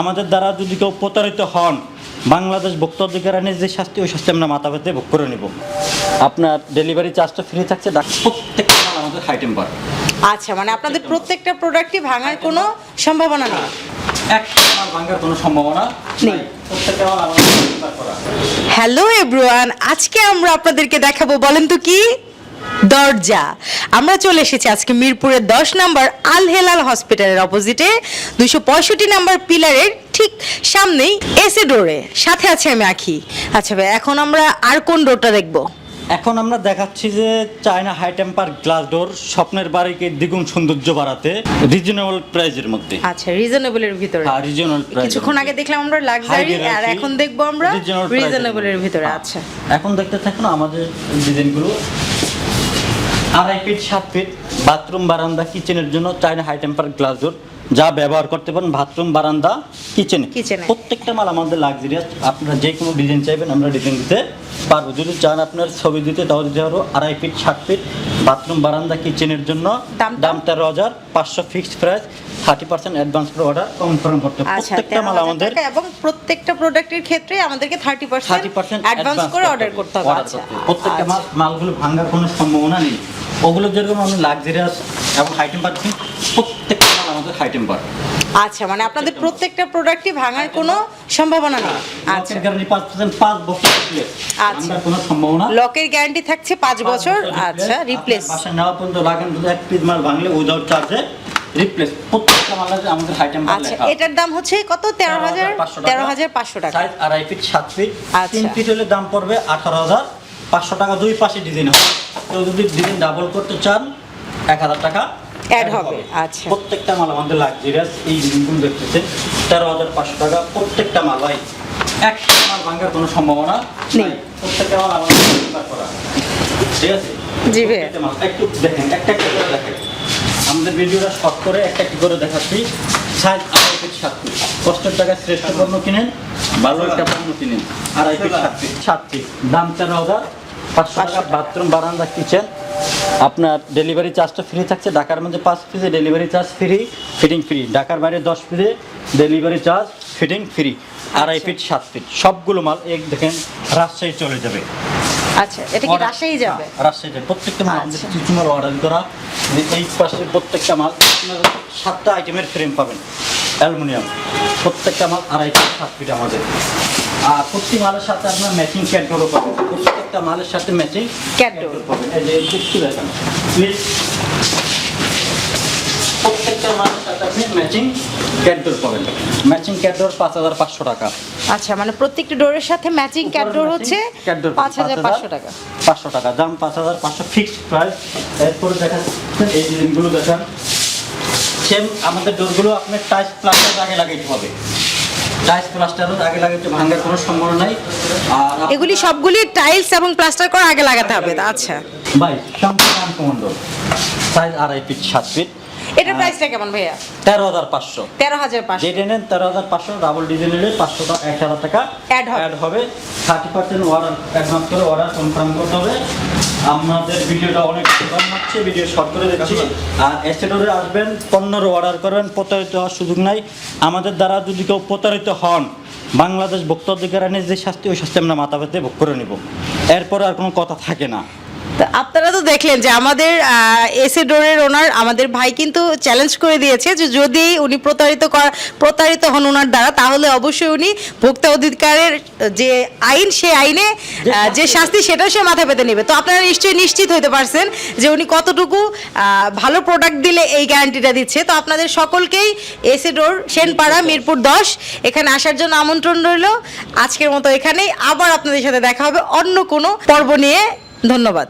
আমাদের দ্বারা যদি কেউ প্রতারিত হন বাংলাদেশ ভোক্তা অধিকার আইনের যে শাস্তি ওই শাস্তি আমরা মাথা পেতে ভোগ করে নিব। আপনার ডেলিভারি চার্জটা ফ্রি থাকছে প্রত্যেকটা আমাদের হাই টেম্পার আচ্ছা মানে আপনাদের প্রত্যেকটা প্রোডাক্টই ভাঙার কোনো সম্ভাবনা নেই? ভাঙার কোনো সম্ভাবনা নেই। হ্যালো এভরিওয়ান আজকে আমরা আপনাদেরকে দেখাবো বলেন তো কি? দরজা। আমরা চলে এসেছি আজকে মিরপুরের দশ নম্বর আল হেলাল হসপিটালের অপোজিটে। দুইশো পঁয়ষট্টি নম্বর পিলারের ঠিক সামনেই এসে ডোরে। সাথে আছে আমি আখি। আচ্ছা ভাই এখন আমরা আর কোন ডোরটা দেখব? এখন আমরা দেখাচ্ছি যে China high temper glass door স্বপ্নের বাড়িকে দ্বিগুণ সৌন্দর্য বাড়াতে রিজনেবল প্রাইজের মধ্যে। আচ্ছা রিজনেবলের ভিতরে। হ্যাঁ রিজনেবল প্রাইস কিছুক্ষণ আগে দেখলাম আমরা লাক্সারি আর এখন দেখব আমরা price এর ভিতরে হ্যাঁ। আচ্ছা। এখন দেখতে থাকুন আমাদের ডিজাইনগুলো। আড়াই ফিট সাত ফিট বাথরুম বারান্দা কিচেনের জন্য China high temper glass door যা ব্যবহার করতে পারেন বাথরুম বারান্দা কিচেনে। প্রত্যেকটা মাল আমাদের লাক্সারিয়াস আপনারা যে কোনো ডিজাইন চাইবেন আমরা ডিজাইন দিতে পারব। যদি চান আপনার ছবি দিতে তাও দিতে পারব। আড়াই ফিট সাত ফিট বাথরুম বারান্দা কিচেনের জন্য দাম তেরো হাজার পাঁচশো fixed price thirty percent advance করে অর্ডার কনফার্ম করতে আচ্ছা প্রত্যেকটা মাল আমাদের এবং প্রত্যেকটা প্রোডাক্টের ক্ষেত্রে আমাদেরকে thirty percent thirty percent advance করে অর্ডার করতে হবে। Order আচ্ছা। করতে হবে। প্রত্যেকটা আচ্ছা। মাল মালগুলো ভাঙার কোনো সম্ভাবনা নেই। ওগুলো যেরকম আমি লাক্সারিয়াস এবং হাই টেম্পার প্রত্যেকটা মাল আমাদের হাই টেম্পার আচ্ছা মানে আপনাদের প্রত্যেকটা প্রোডাক্টই ভাঙার কোনো সম্ভাবনা নেই। আচ্ছা। লকের গ্যারান্টি পাঁচ পার্সেন্ট পাঁচ বছর replace। আচ্ছা। কোনো সম্ভাবনা? লকের গ্যারান্টি থাকছে পাঁচ বছর আচ্ছা রিপ্লেস বাসা নেওয়া পর্যন্ত লাগান যদি এক পিস মাল ভাঙলে উইদাউট চার্জে রিপ্লেস প্রত্যেকটা মাল আছে আমাদের হাই টেম্পার আচ্ছা এটার দাম হচ্ছে কত? তেরো হাজার? তেরো হাজার পাঁচশো টাকা। সাইজ আড়াই ফিট সাত ফিট আচ্ছা। তিন ফিট হলে দাম পড়বে আঠারো হাজার পাঁচশো টাকা দুই পাশে ডিজাইন হবে। কেউ যদি ডিজাইন ডাবল করতে চান এক হাজার টাকা Add হবে, আচ্ছা। প্রত্যেকটা মাল আমাদের লাক্সারিয়াস এই ডিজাইনগুলো দেখতেছেন তেরো হাজার পাঁচশো টাকা প্রত্যেকটা মাল ভাই। একটা মাল ভাঙার কোনো সম্ভাবনা নেই। প্রত্যেকটা মাল আমাদের করা। ঠিক আছে? জি। প্রত্যেকটা একটু দেখেন একটা একটা করে দেখেন। আমাদের ভিডিওটা শর্ট করে একটা একটি করে দেখাচ্ছি। সাইজ আড়াই ফিট সাত ফিট কষ্টের টাকায় শ্রেষ্ঠ পণ্য কিনেন ভালো একটা পণ্য কিনেন। আড়াই ফিট সাত ফিট সাত ফিট দাম তেরো হাজার। পাঁচশো টাকা বাথরুম বারান্দা কিচেন আপনার ডেলিভারি চার্জটা ফ্রি থাকছে। ঢাকার মধ্যে পাঁচ পিসে delivery charge free fitting free ঢাকার বাইরে দশ পিসে ডেলিভারি চার্জ ফিটিং ফ্রি আড়াই ফিট সাত ফিট সবগুলো মাল এক দেখেন রাজশাহী চলে যাবে। আচ্ছা এটা কি রাজশাহী যাবে? রাজশাহী যাবে। প্রত্যেকটা মাল আমাদের আচ্ছা। কিছু মাল অর্ডার করা। এই পাশে প্রত্যেকটা মাল সাতটা আইটেমের ফ্রেম পাবেন। অ্যালুমিনিয়াম। প্রত্যেকটা মাল আড়াই ফিট সাত ফিট আমাদের। আর প্রতি মালের সাথে আপনার ম্যাচিং ক্যাটডোরও পাবেন। প্রত্যেকটা মালের সাথে ম্যাচিং door। পাবেন। এই যে দেখতে দেখেন প্রত্যেকটা মালের সাথে আপনি ম্যাচিং ক্যাটডোর পাবেন। ম্যাচিং ক্যাটডোর পাঁচ হাজার পাঁচশো টাকা। আচ্ছা মানে প্রত্যেকটা ডোরের সাথে ম্যাচিং ক্যাট ডোর হচ্ছে পাঁচ হাজার পাঁচশো টাকা। পাঁচশো টাকা। দাম পাঁচ হাজার পাঁচশো ফিক্সড প্রাইস এরপরে দেখা এই ডিজাইনগুলো দেখান। সেম আমাদের ডোরগুলো আপনার টাইস প্লাস্টার আগে লাগাইতে হবে। টাইস প্লাস্টারও আগে লাগাতে ভাঙার কোনো সম্ভাবনা নাই। আর এগুলি সবগুলি টাইলস এবং প্লাস্টার করা আগে লাগাতে হবে আচ্ছা। ভাই সম্পূর্ণ কমান্ডো সাইজ আড়াই ফিট সাত ফিট এটার প্রাইসটা কেমন ভাইয়া? তেরো হাজার পাঁচশো। তেরো হাজার পাঁচশো। যেটা নেন তেরো হাজার পাঁচশো ডাবল ডিজাইন নিলে পাঁচশো টাকা এক হাজার টাকা। অ্যাড হবে। থার্টি পার্সেন্ট অর্ডার একমাত্র অর্ডার কনফার্ম করতে হবে। আমাদের ভিডিওটা অনেক কম হচ্ছে ভিডিও শর্ট করে দেখছি আর এসেডোরে আসবেন পণ্যর অর্ডার করবেন প্রতারিত হওয়ার সুযোগ নাই। আমাদের দ্বারা যদি কেউ প্রতারিত হন বাংলাদেশ ভোক্তা অধিকার আইনের যে শাস্তি ওই শাস্তি আমরা মাথা পেতে ভোগ করে নিব। এরপরে আর কোনো কথা থাকে না। তো আপনারা তো দেখলেন যে আমাদের এসে ডোরের ওনার আমাদের ভাই কিন্তু চ্যালেঞ্জ করে দিয়েছে যে যদি উনি প্রতারিত প্রতারিত হন ওনার দ্বারা, তাহলে অবশ্যই উনি ভোক্তা অধিকারের যে আইন সে আইনে যে শাস্তি, সেটাও সে মাথা পেতে নেবে। তো আপনারা নিশ্চয়ই নিশ্চিত হতে পারছেন যে উনি কতটুকু ভালো প্রোডাক্ট দিলে এই গ্যারান্টিটা দিচ্ছে। তো আপনাদের সকলকেই এসে ডোর সেনপাড়া মিরপুর দশ, এখানে আসার জন্য আমন্ত্রণ রইল। আজকের মতো এখানেই আবার আপনাদের সাথে দেখা হবে অন্য কোনো পর্ব নিয়ে। ধন্যবাদ।